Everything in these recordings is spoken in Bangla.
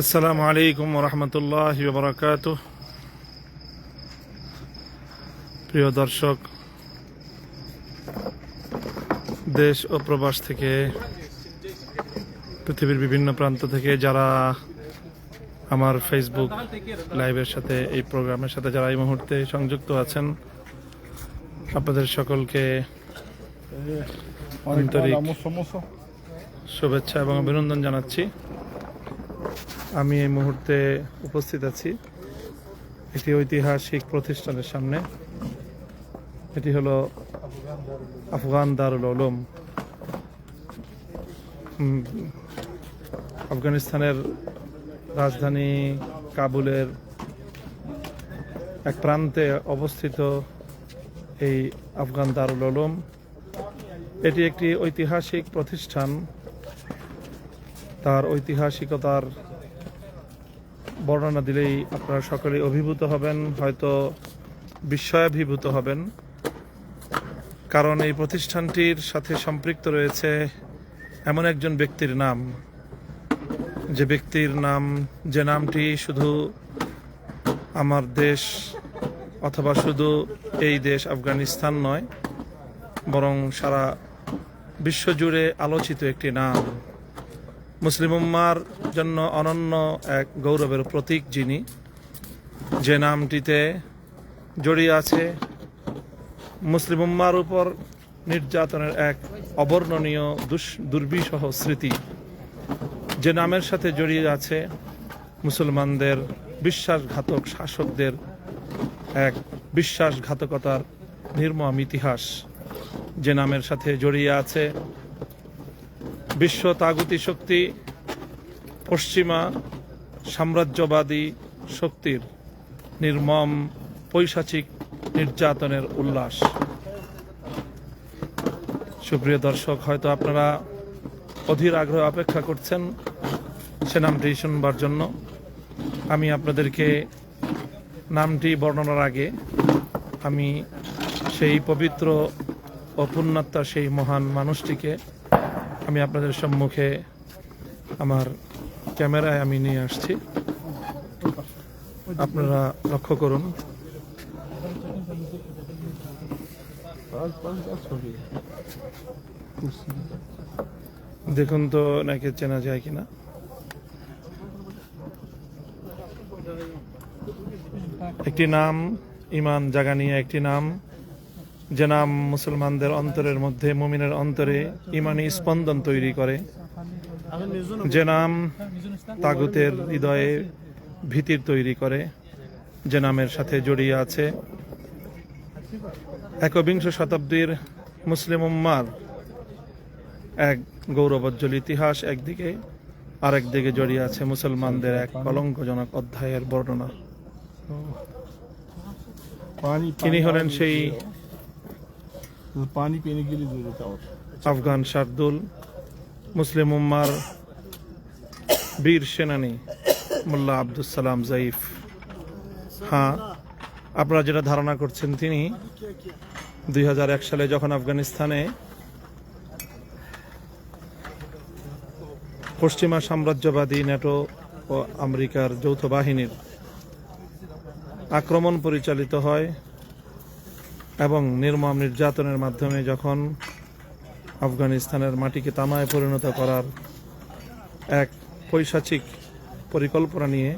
আসসালামু আলাইকুম রহমতুল্লাহ বরকাত প্রিয় দর্শক দেশ ও প্রবাস থেকে পৃথিবীর বিভিন্ন প্রান্ত থেকে যারা আমার ফেসবুক লাইভের সাথে এই প্রোগ্রামের সাথে যারা এই মুহূর্তে সংযুক্ত আছেন আপনাদের সকলকে আন্তরিক শুভেচ্ছা এবং অভিনন্দন জানাচ্ছি। আমি এই মুহূর্তে উপস্থিত আছি একটি ঐতিহাসিক প্রতিষ্ঠানের সামনে। এটি হলো আফগান দারুল উম, আফগানিস্তানের রাজধানী কাবুলের এক প্রান্তে অবস্থিত এই আফগান দারুল উলুম। এটি একটি ঐতিহাসিক প্রতিষ্ঠান। তার ঐতিহাসিকতার বর্ণনা দিলেই আপনারা সকলে অভিভূত হবেন, হয়তো বিস্ময়াভিভূত হবেন। কারণ এই প্রতিষ্ঠানটির সাথে সম্পৃক্ত রয়েছে এমন একজন ব্যক্তির নাম। যে ব্যক্তির নাম, যে নামটি শুধু আমার দেশ অথবা শুধু এই দেশ আফগানিস্তান নয়, বরং সারা বিশ্বজুড়ে আলোচিত একটি নাম। মুসলিম উম্মার জন্য অনন্য এক গৌরবের প্রতীক যিনি, যে নামটিতে জড়িয়ে আছে মুসলিম উম্মার উপর নির্যাতনের এক অবর্ণনীয় দুর্বিষহ স্মৃতি। যে নামের সাথে জড়িয়ে আছে মুসলমানদের বিশ্বাসঘাতক শাসকদের এক বিশ্বাসঘাতকতার নির্মম ইতিহাস। যে নামের সাথে জড়িয়ে আছে বিশ্ব তাগুতি শক্তি, পশ্চিমা সাম্রাজ্যবাদী শক্তির নির্মম পৈশাচিক নির্যাতনের উল্লাস। সুপ্রিয় দর্শক, হয়তো আপনারা অধীর আগ্রহ অপেক্ষা করছেন সে নামটি শুনবার জন্য। আমি আপনাদেরকে নামটি বর্ণনার আগে আমি সেই পবিত্র ও পুণ্যাত্মা সেই মহান মানুষটিকে আমি আপনাদের সম্মুখে আমার ক্যামেরায় আমি নিয়ে আসছি। আপনারা লক্ষ্য করুন। দেখুন তো নাকি চেনা যায় কিনা। একটি নাম, ইমান জাগানিয়া একটি নাম। যে নাম মুসলমানদের অন্তরের মধ্যে, মুমিনের অন্তরে ইমানি স্পন্দন তৈরি করে। যে নাম তাগুতের হৃদয়ে ভীতির তৈরি করে। যে নামের সাথে জড়িয়ে আছে একবিংশ শতাব্দীর মুসলিম উম্মার। এক গৌরবোজ্জ্বল ইতিহাস একদিকে আরেকদিকে জড়িয়ে আছে মুসলমানদের এক কলঙ্কজনক অধ্যায়ের বর্ণনা। তিনি হলেন সেই पानी पीने के लिए जरूरत है और আফগান শার্দুল মুসলিম উম্মার বীর সেনানী মোল্লা আব্দুল সালাম জাইফ হ্যাঁ আপনারা যেটা ধারণা করছেন তিনি দুই সালে যখন আফগানিস্তানে পশ্চিমা সাম্রাজ্যবাদী ন্যাটো ও আমেরিকার যৌথ বাহিনীর আক্রমণ পরিচালিত হয় এবং নির্মম নির্যাতনের মাধ্যমে যখন আফগানিস্তানের মাটিকে তামায় পরিণত করার এক পৈশাচিক পরিকল্পনা নিয়ে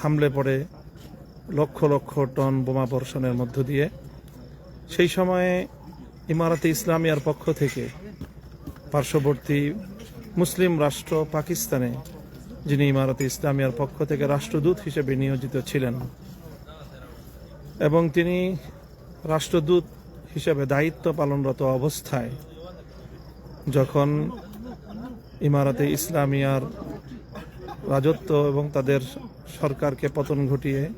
হামলে পড়ে লক্ষ লক্ষ টন বোমা বর্ষণের মধ্য দিয়ে, সেই সময়ে ইমারাতে ইসলামিয়ার পক্ষ থেকে পার্শ্ববর্তী মুসলিম রাষ্ট্র পাকিস্তানে, যিনি ইমারতে ইসলামিয়ার পক্ষ থেকে রাষ্ট্রদূত হিসেবে নিয়োজিত ছিলেন, এবং তিনি রাষ্ট্রদূত হিসেবে দায়িত্ব পালনরত অবস্থায় যখন ইমারতে ইসলামিয়ার রাজত্ব এবং তাদের সরকারকে পতন ঘটিয়ে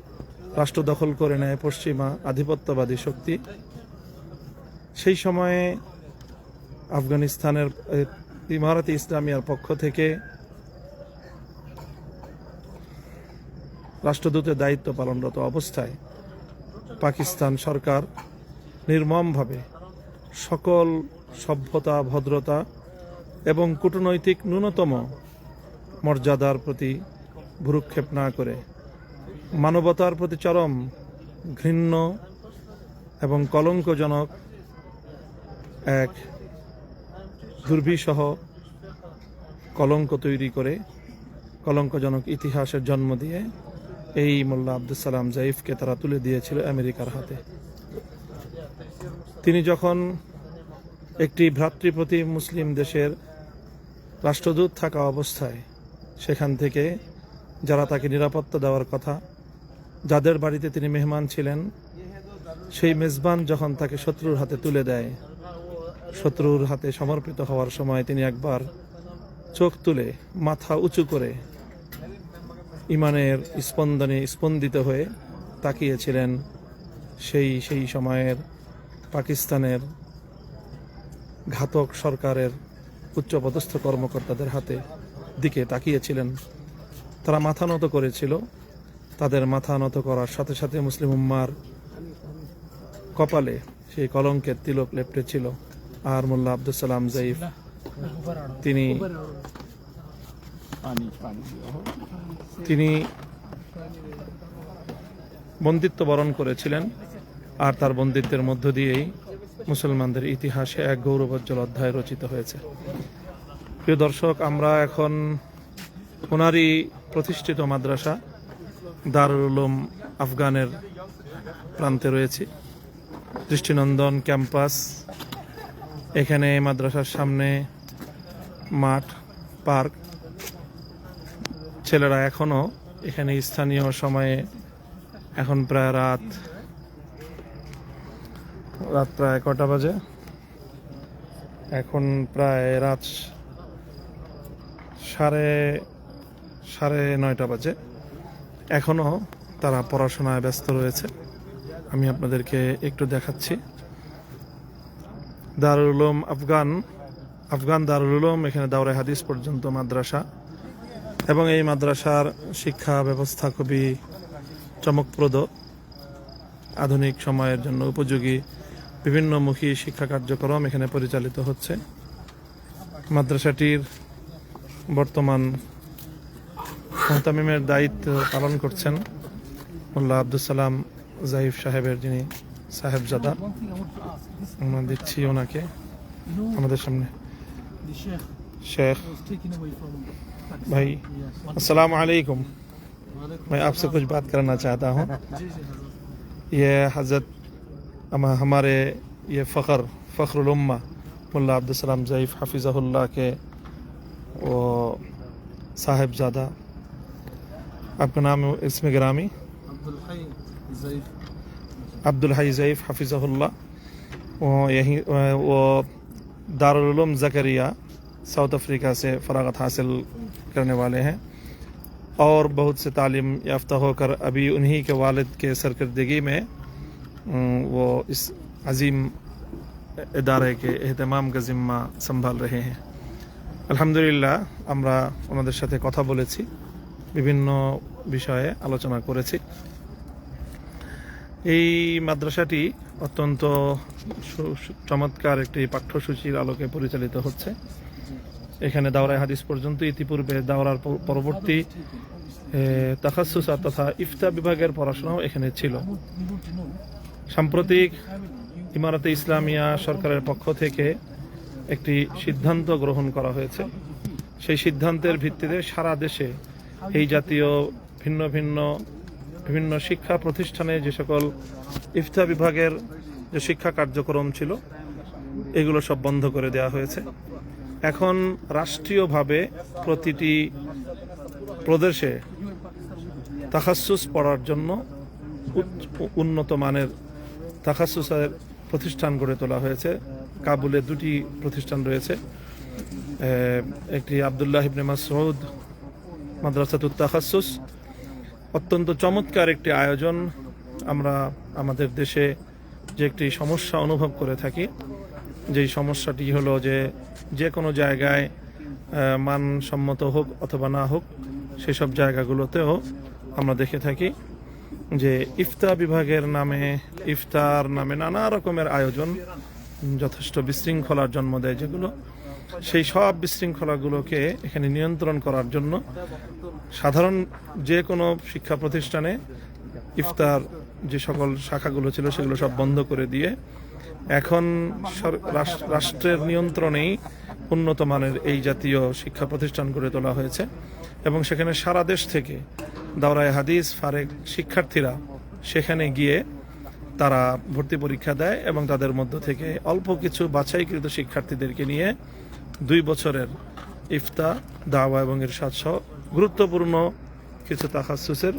রাষ্ট্র দখল করে নেয় পশ্চিমা আধিপত্যবাদী শক্তি, সেই সময়ে আফগানিস্তানের ইমারতে ইসলামিয়ার পক্ষ থেকে রাষ্ট্রদূতের দায়িত্ব পালনরত অবস্থায় পাকিস্তান সরকার নির্মমভাবে সকল সভ্যতা, ভদ্রতা এবং কূটনৈতিক ন্যূনতম মর্যাদার প্রতি ভুরুক্ষেপ না করে মানবতার প্রতি চরম ঘৃণ্য এবং কলঙ্কজনক এক দুর্বিসহ কলঙ্ক তৈরি করে কলঙ্কজনক ইতিহাসের জন্ম দিয়ে এই মোল্লা আব্দুল সালাম জাইফকে তারা তুলে দিয়েছিল আমেরিকার হাতে। তিনি যখন একটি ভ্রাতৃপ্রতি মুসলিম দেশের রাষ্ট্রদূত থাকা অবস্থায়, সেখান থেকে যারা তাকে নিরাপত্তা দেওয়ার কথা, যাদের বাড়িতে তিনি মেহমান ছিলেন, সেই মেজবান যখন তাকে শত্রুর হাতে তুলে দেয়, শত্রুর হাতে সমর্পিত হওয়ার সময় তিনি একবার চোখ তুলে মাথা উঁচু করে ইমানের স্পন্দনে স্পন্দিত হয়ে তাকিয়েছিলেন সেই সেই সময়ের পাকিস্তানের ঘাতক সরকারের উচ্চপদস্থ কর্মকর্তাদের হাতে দিকে তাকিয়েছিলেন। তারা মাথা নত করেছিল। তাদের মাথা নত করার সাথে সাথে মুসলিম উম্মার কপালে সেই কলঙ্কের তিলক লেপটেছিল। আর মোল্লা আব্দুল সালাম জাইফ তিনি তিনি বন্দিত্ব বরণ করেছিলেন আর তার বন্দিত্বের মধ্য দিয়েই মুসলমানদের ইতিহাসে এক গৌরবোজ্জ্বল অধ্যায় রচিত হয়েছে। প্রিয় দর্শক, আমরা এখন ওনারই প্রতিষ্ঠিত মাদ্রাসা দারুল উলুম আফগানের প্রান্তে রয়েছি। দৃষ্টিনন্দন ক্যাম্পাস, এখানে মাদ্রাসার সামনে মাঠ, পার্ক ছেলেরা এখনও এখানে স্থানীয় সময়ে এখন প্রায় রাত রাত প্রায় কটা বাজে? এখন প্রায় রাত সাড়ে সাড়ে নয়টা বাজে। এখনও তারা পড়াশোনায় ব্যস্ত রয়েছে। আমি আপনাদেরকে একটু দেখাচ্ছি। দারুল উলুম আফগান আফগান দারুল উলুম, এখানে দাওরে হাদিস পর্যন্ত মাদ্রাসা। এবং এই মাদ্রাসার শিক্ষা ব্যবস্থা খুবই চমকপ্রদ। আধুনিক সময়ের জন্য উপযোগী বিভিন্নমুখী শিক্ষা কার্যক্রম এখানে পরিচালিত হচ্ছে। মাদ্রাসাটির বর্তমান মোহতামিমের দায়িত্ব পালন করছেন মোল্লা আব্দুল সালাম জাহিফ সাহেবের যিনি সাহেবজাদা। আমরা দিচ্ছি ওনাকে। আমাদের সামনে। শেখ। بھائی، السلام علیکم۔ میں آپ سے کچھ بات کرنا چاہتا ہوں۔ یہ حضرت ہمارے یہ فخر فخر الامہ ملا عبد السلام ضعیف حفظہ اللہ کے وہ صاحب زادہ آپ کا نام اس میں گرامی؟ عبدالحی ضعیف حفظہ اللہ۔ وہ یہیں وہ دارالعلوم زکریہ वो यहीं वो दारुल ज़करिया साउथ अफ्रीका से फ़रागत हासिल करने वाले हैं और बहुत से तालीम याफ्ता होकर अभी उन्हीं के वालिद के सरकर्दगी में अम, वो इस अजीम इदारे के एहतमाम का ज़िम्मा संभाल रहे हैं আলহামদুলিল্লাহ আমরা ওনাদের সাথে কথা বলেছি বিভিন্ন বিষয়ে আলোচনা করেছি এই মাদ্রাসাটি অত্যন্ত সু- সু- চমৎকার একটি পাঠ্যসূচির আলোকে পরিচালিত হচ্ছে এখানে দাওরাই হাদিস পর্যন্ত ইতিপূর্বে দাওরার পরবর্তী তাখাসুস তথা ইফতা বিভাগের পড়াশোনাও এখানে ছিল। সাম্প্রতিক ইমারতে ইসলামিয়া সরকারের পক্ষ থেকে একটি সিদ্ধান্ত গ্রহণ করা হয়েছে। সেই সিদ্ধান্তের ভিত্তিতে সারা দেশে এই জাতীয় ভিন্ন ভিন্ন, বিভিন্ন শিক্ষা প্রতিষ্ঠানে যে সকল ইফতা বিভাগের যে শিক্ষা কার্যক্রম ছিল, এগুলো সব বন্ধ করে দেওয়া হয়েছে। এখন রাষ্ট্রীয়ভাবে প্রতিটি প্রদেশে তাখাসুস পড়ার জন্য উন্নত মানের তাখাসুসের প্রতিষ্ঠান গড়ে তোলা হয়েছে। কাবুলে দুটি প্রতিষ্ঠান রয়েছে। একটি আবদুল্লাহ ইবনে মাসউদ মাদ্রাসাতুত তাখাসুস। অত্যন্ত চমৎকার একটি আয়োজন। আমরা আমাদের দেশে যে একটি সমস্যা অনুভব করে থাকি যেই সমস্যাটি হলো যে যে কোনো জায়গায় মানসম্মত হোক অথবা না হোক, সেসব জায়গাগুলোতেও আমরা দেখে থাকি যে ইফতা বিভাগের নামে, ইফতার নামে নানা রকমের আয়োজন যথেষ্ট বিশৃঙ্খলার জন্ম দেয় যেগুলো। সেই সব বিশৃঙ্খলাগুলোকে এখানে নিয়ন্ত্রণ করার জন্য সাধারণ যে কোনো শিক্ষা প্রতিষ্ঠানে ইফতার যে সকল শাখাগুলো ছিল সেগুলো সব বন্ধ করে দিয়ে এখন রাষ্ট্রের নিয়ন্ত্রণেই উন্নত মানের এই জাতীয় শিক্ষা প্রতিষ্ঠান গড়ে তোলা হয়েছে এবং সেখানে সারা দেশ থেকে দাওরায় হাদিস, ফারেক শিক্ষার্থীরা সেখানে গিয়ে তারা ভর্তি পরীক্ষা দেয় এবং তাদের মধ্য থেকে অল্প কিছু বাছাইকৃত শিক্ষার্থীদেরকে নিয়ে দুই বছরের ইফতা, দাওয়া এবং এর সহ গুরুত্বপূর্ণ কিছু তাকাসুসের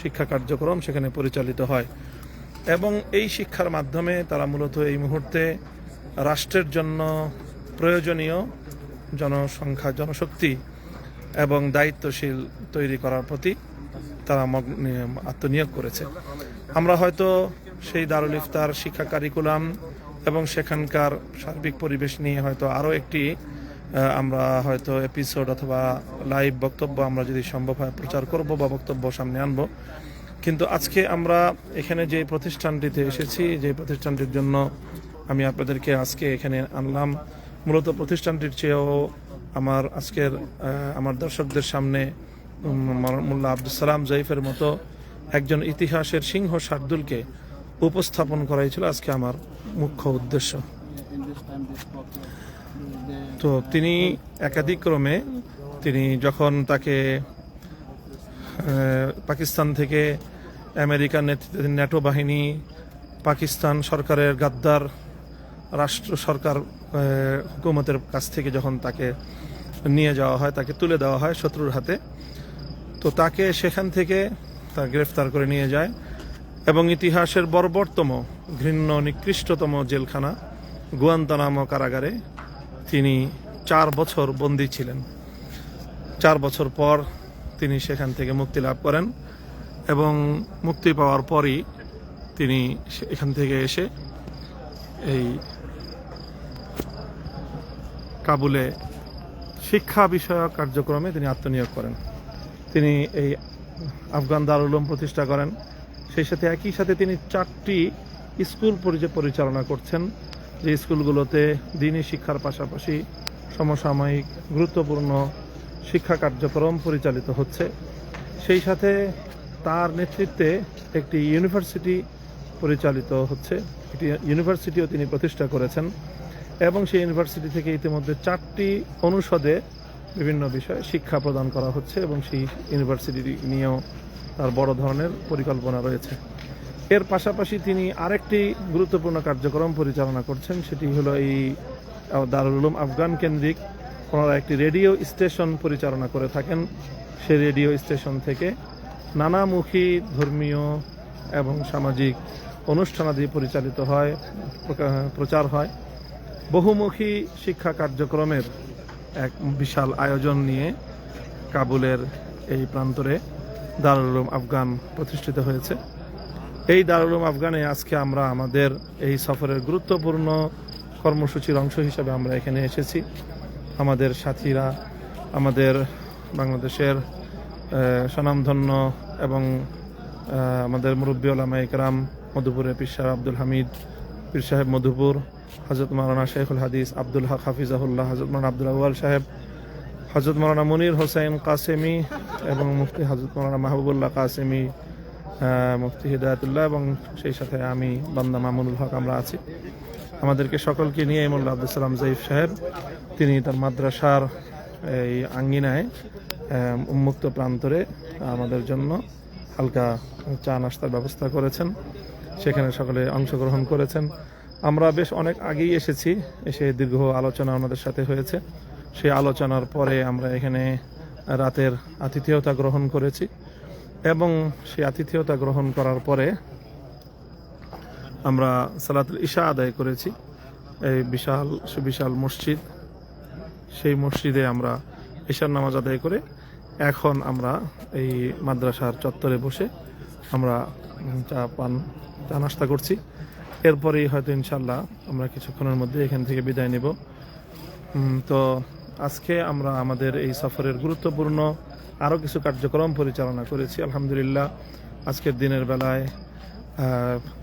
শিক্ষা কার্যক্রম সেখানে পরিচালিত হয়। এবং এই শিক্ষার মাধ্যমে তারা মূলত এই মুহূর্তে রাষ্ট্রের জন্য প্রয়োজনীয় জনসংখ্যা, জনশক্তি এবং দায়িত্বশীল তৈরি করার প্রতি তারা আত্মনিয়োগ করেছে। আমরা হয়তো সেই দারুল ইফতার শিক্ষা কারিকুলাম এবং সেখানকার সার্বিক পরিবেশ নিয়ে হয়তো আরও একটি আমরা হয়তো এপিসোড অথবা লাইভ বক্তব্য আমরা যদি সম্ভব হয় প্রচার করব বা বক্তব্য সামনে আনব। কিন্তু আজকে আমরা এখানে যে প্রতিষ্ঠানটিতে এসেছি, যে প্রতিষ্ঠানটির জন্য আমি আপনাদেরকে আজকে এখানে আনলাম। মূলত প্রতিষ্ঠানটির চেয়েও আমার আজকের আমার দর্শকদের সামনে মোল্লা আব্দুল সালাম জয়ীফের মতো একজন ইতিহাসের সিংহ শার্দুলকে উপস্থাপন করাই ছিল আজকে আমার মুখ্য উদ্দেশ্য। তো তিনি একাধিক্রমে তিনি যখন তাকে পাকিস্তান থেকে আমেরিকার নেতৃত্বাধীন ন্যাটো বাহিনী, পাকিস্তান সরকারের গাদ্দার, রাষ্ট্র সরকার হুকুমতের কাছ থেকে যখন তাকে নিয়ে যাওয়া হয়, তাকে তুলে দেওয়া হয় শত্রুর হাতে, তো তাকে সেখান থেকে তা গ্রেফতার করে নিয়ে যায় এবং ইতিহাসের বর্বরতম, ঘৃণ্য, নিকৃষ্টতম জেলখানা গুয়ান্তানামো কারাগারে তিনি চার বছর বন্দী ছিলেন। চার বছর পর তিনি সেখান থেকে মুক্তি লাভ করেন এবং মুক্তি পাওয়ার পরই তিনি এখান থেকে এসে এই কাবুলে শিক্ষা বিষয়ক কার্যক্রমে তিনি আত্মনিয়োগ করেন। তিনি এই আফগান দারুল উলুম প্রতিষ্ঠা করেন। সেই সাথে একই সাথে তিনি চারটি স্কুল পরিচালনা করছেন। যে স্কুলগুলোতে দিনী শিক্ষার পাশাপাশি সমসাময়িক গুরুত্বপূর্ণ শিক্ষা কার্যক্রম পরিচালিত হচ্ছে। সেই সাথে তার নেতৃত্বে একটি ইউনিভার্সিটি পরিচালিত হচ্ছে। একটি ইউনিভার্সিটিও তিনি প্রতিষ্ঠা করেছেন এবং সেই ইউনিভার্সিটি থেকে ইতিমধ্যে চারটি অনুষদে বিভিন্ন বিষয়ে শিক্ষা প্রদান করা হচ্ছে এবং সেই ইউনিভার্সিটি নিয়েও তার বড় ধরনের পরিকল্পনা রয়েছে। এর পাশাপাশি তিনি আরেকটি গুরুত্বপূর্ণ কার্যক্রম পরিচালনা করছেন, সেটি হলো এই দারুল উলুম আফগান কেন্দ্রিক ওনারা একটি রেডিও স্টেশন পরিচালনা করে থাকেন। সে রেডিও স্টেশন থেকে নানামুখী ধর্মীয় এবং সামাজিক অনুষ্ঠানাদি পরিচালিত হয় প্রচার হয়। বহুমুখী শিক্ষা কার্যক্রমের এক বিশাল আয়োজন নিয়ে কাবুলের এই প্রান্তরে দারুল উলুম আফগান প্রতিষ্ঠিত হয়েছে। এই দারুল উলুম আফগানে আজকে আমরা আমাদের এই সফরের গুরুত্বপূর্ণ কর্মসূচির অংশ হিসাবে আমরা এখানে এসেছি। আমাদের সাথীরা, আমাদের বাংলাদেশের স্বনামধন্য এবং আমাদের মুরব্বী ওলামা ইকরাম, মধুপুরের পীর সাহেব আব্দুল হামিদ, পীর সাহেব মধুপুর হজরত মারানা শেখুল হাদিস আব্দুল হক হাফিজাহুল্লাহ হজরত মারানা আব্দুল আউয়াল সাহেব হজরত মারানা মুনির হোসেন কাসেমি এবং মুফতি হজরত মারানা মাহবুবুল্লাহ কাসেমি মুফতি হিদায়তুল্লাহ এবং সেই সাথে আমি বান্দা মামুনুল হক আমরা আছি। আমাদেরকে সকলকে নিয়ে মোল্লা আব্দুল সালাম জাইফ সাহেব, তিনি তার মাদ্রাসার এই আঙ্গিনায় উন্মুক্ত প্রান্তরে আমাদের জন্য হালকা চা নাস্তার ব্যবস্থা করেছেন। সেখানে সকলে অংশগ্রহণ করেছেন। আমরা বেশ অনেক আগেই এসেছি, এসে দীর্ঘ আলোচনা আমাদের সাথে হয়েছে। সেই আলোচনার পরে আমরা এখানে রাতের আতিথেয়তা গ্রহণ করেছি এবং সেই আতিথেয়তা গ্রহণ করার পরে আমরা সালাতুল ইশা আদায় করেছি। এই বিশাল, সুবিশাল মসজিদ। সেই মসজিদে আমরা ঈশার নামাজ আদায় করে এখন আমরা এই মাদ্রাসার চত্বরে বসে আমরা চা পান, চা নাস্তা করছি। এরপরেই হয়তো ইনশাল্লাহ আমরা কিছুক্ষণের মধ্যে এখান থেকে বিদায় নেব। তো আজকে আমরা আমাদের এই সফরের গুরুত্বপূর্ণ আরও কিছু কার্যক্রম পরিচালনা করেছি। আলহামদুলিল্লাহ, আজকের দিনের বেলায়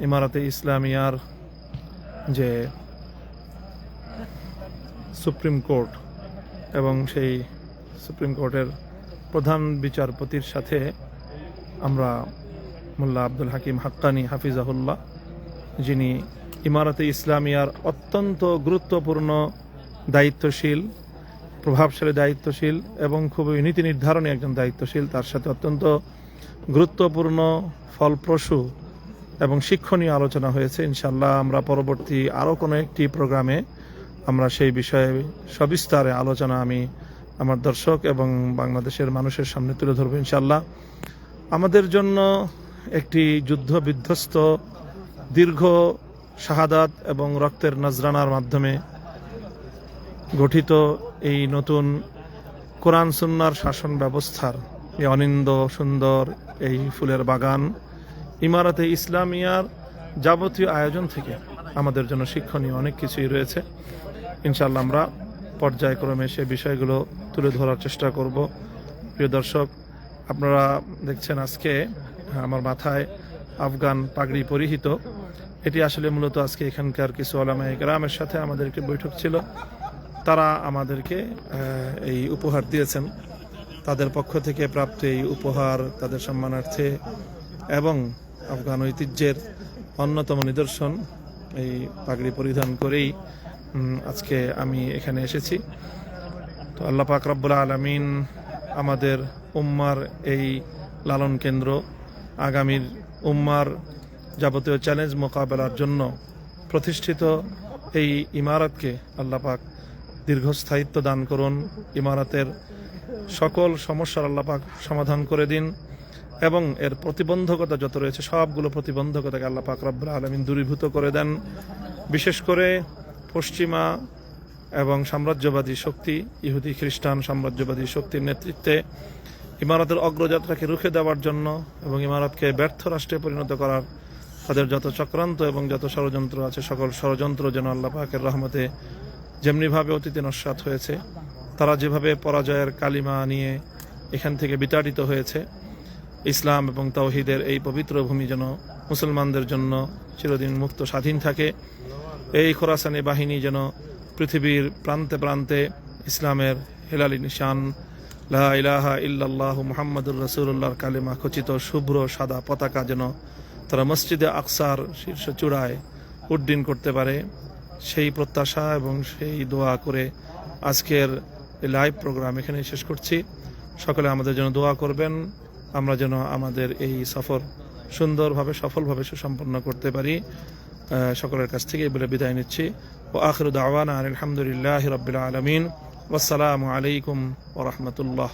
ইমারতে ইসলামিয়ার যে সুপ্রিম কোর্ট এবং সেই সুপ্রিম কোর্টের প্রধান বিচারপতির সাথে আমরা মোল্লা আব্দুল হাকিম হাক্কানি হাফিজাহুল্লাহ, যিনি ইমারতে ইসলামিয়ার অত্যন্ত গুরুত্বপূর্ণ দায়িত্বশীল, প্রভাবশালী দায়িত্বশীল এবং খুবই নীতি নির্ধারণী একজন দায়িত্বশীল, তার সাথে অত্যন্ত গুরুত্বপূর্ণ ফলপ্রসূ এবং শিক্ষণীয় আলোচনা হয়েছে ইনশাল্লাহ আমরা পরবর্তী আরও কোনো একটি প্রোগ্রামে আমরা সেই বিষয়ে সবিস্তারে আলোচনা আমি আমার দর্শক এবং বাংলাদেশের মানুষের সামনে তুলে ধরবো ইনশাল্লাহ আমাদের জন্য একটি যুদ্ধ বিধ্বস্ত দীর্ঘ শাহাদাত এবং রক্তের নজরানার মাধ্যমে গঠিত এই নতুন কোরআন সুন্নার শাসন ব্যবস্থার এই অনিন্দ সুন্দর এই ফুলের বাগান ইমারতে ইসলামিয়ার যাবতীয় আয়োজন থেকে আমাদের জন্য শিক্ষণীয় অনেক কিছুই রয়েছে। ইনশাল্লাহ আমরা পর্যায়ক্রমে সে বিষয়গুলো তুলে ধরার চেষ্টা করব। প্রিয় দর্শক, আপনারা দেখছেন আজকে আমার মাথায় আফগান পাগড়ি পরিহিত। এটি আসলে মূলত আজকে এখানকার কিছু আলামাই গ্রামের সাথে আমাদের একটি বৈঠক ছিল। তারা আমাদেরকে এই উপহার দিয়েছেন। তাদের পক্ষ থেকে প্রাপ্ত এই উপহার তাদের সম্মানার্থে এবং আফগান ঐতিহ্যের অন্যতম নিদর্শন। এই পাগড়ি পরিধান করেই আজকে আমি এখানে এসেছি। তো আল্লাহ পাক রব্বুল আলমিন আমাদের উম্মার এই লালন কেন্দ্র, আগামীর উম্মার যাবতীয় চ্যালেঞ্জ মোকাবেলার জন্য প্রতিষ্ঠিত এই ইমারতকে আল্লাহ পাক দীর্ঘস্থায়িত্ব দান করুন। ইমারতের সকল সমস্যার আল্লাহ পাক সমাধান করে দিন। এবং এর প্রতিবন্ধকতা যত রয়েছে, সবগুলো প্রতিবন্ধকতাকে আল্লাহ পাক রব্বুল আলমিন দূরীভূত করে দেন। বিশেষ করে পশ্চিমা এবং সাম্রাজ্যবাদী শক্তি, ইহুদি, খ্রিস্টান সাম্রাজ্যবাদী শক্তির নেতৃত্বে ইমারতের অগ্রযাত্রাকে রুখে দেওয়ার জন্য এবং ইমারতকে ব্যর্থ রাষ্ট্রে পরিণত করার তাদের যত চক্রান্ত এবং যত ষড়যন্ত্র আছে, সকল ষড়যন্ত্র যেন আল্লাহ পাকের রহমতে যেমনিভাবে অতীতে নস্বাত হয়েছে, তারা যেভাবে পরাজয়ের কালিমা নিয়ে এখান থেকে বিতাড়িত হয়েছে ইসলাম এবং তাওহিদের এই পবিত্র ভূমি যেন মুসলমানদের জন্য চিরদিন মুক্ত, স্বাধীন থাকে। এই খোরাসানি বাহিনী যেন পৃথিবীর প্রান্তে প্রান্তে ইসলামের হেলালি নিশান, লা ইলাহা ইল্লাল্লাহু মুহাম্মাদুর রাসূলুল্লাহর কালিমা খচিত শুভ্র সাদা পতাকা যেন তারা মসজিদে আকসার শীর্ষ চূড়ায় উড্ডীন করতে পারে। সেই প্রত্যাশা এবং সেই দোয়া করে আজকের লাইভ প্রোগ্রাম এখানে শেষ করছি। সকলে আমাদের জন্য দোয়া করবেন। আমরা যেন আমাদের এই সফর সুন্দরভাবে, সফলভাবে সুসম্পন্ন করতে পারি। সকলের কাছ থেকে বলে বিদায় নিচ্ছি। ও আখরুদ আওয়ান আলহামদুলিল্লাহ রবিল আলমিন। আসসালামু আলাইকুম ওরহমতুল্লাহ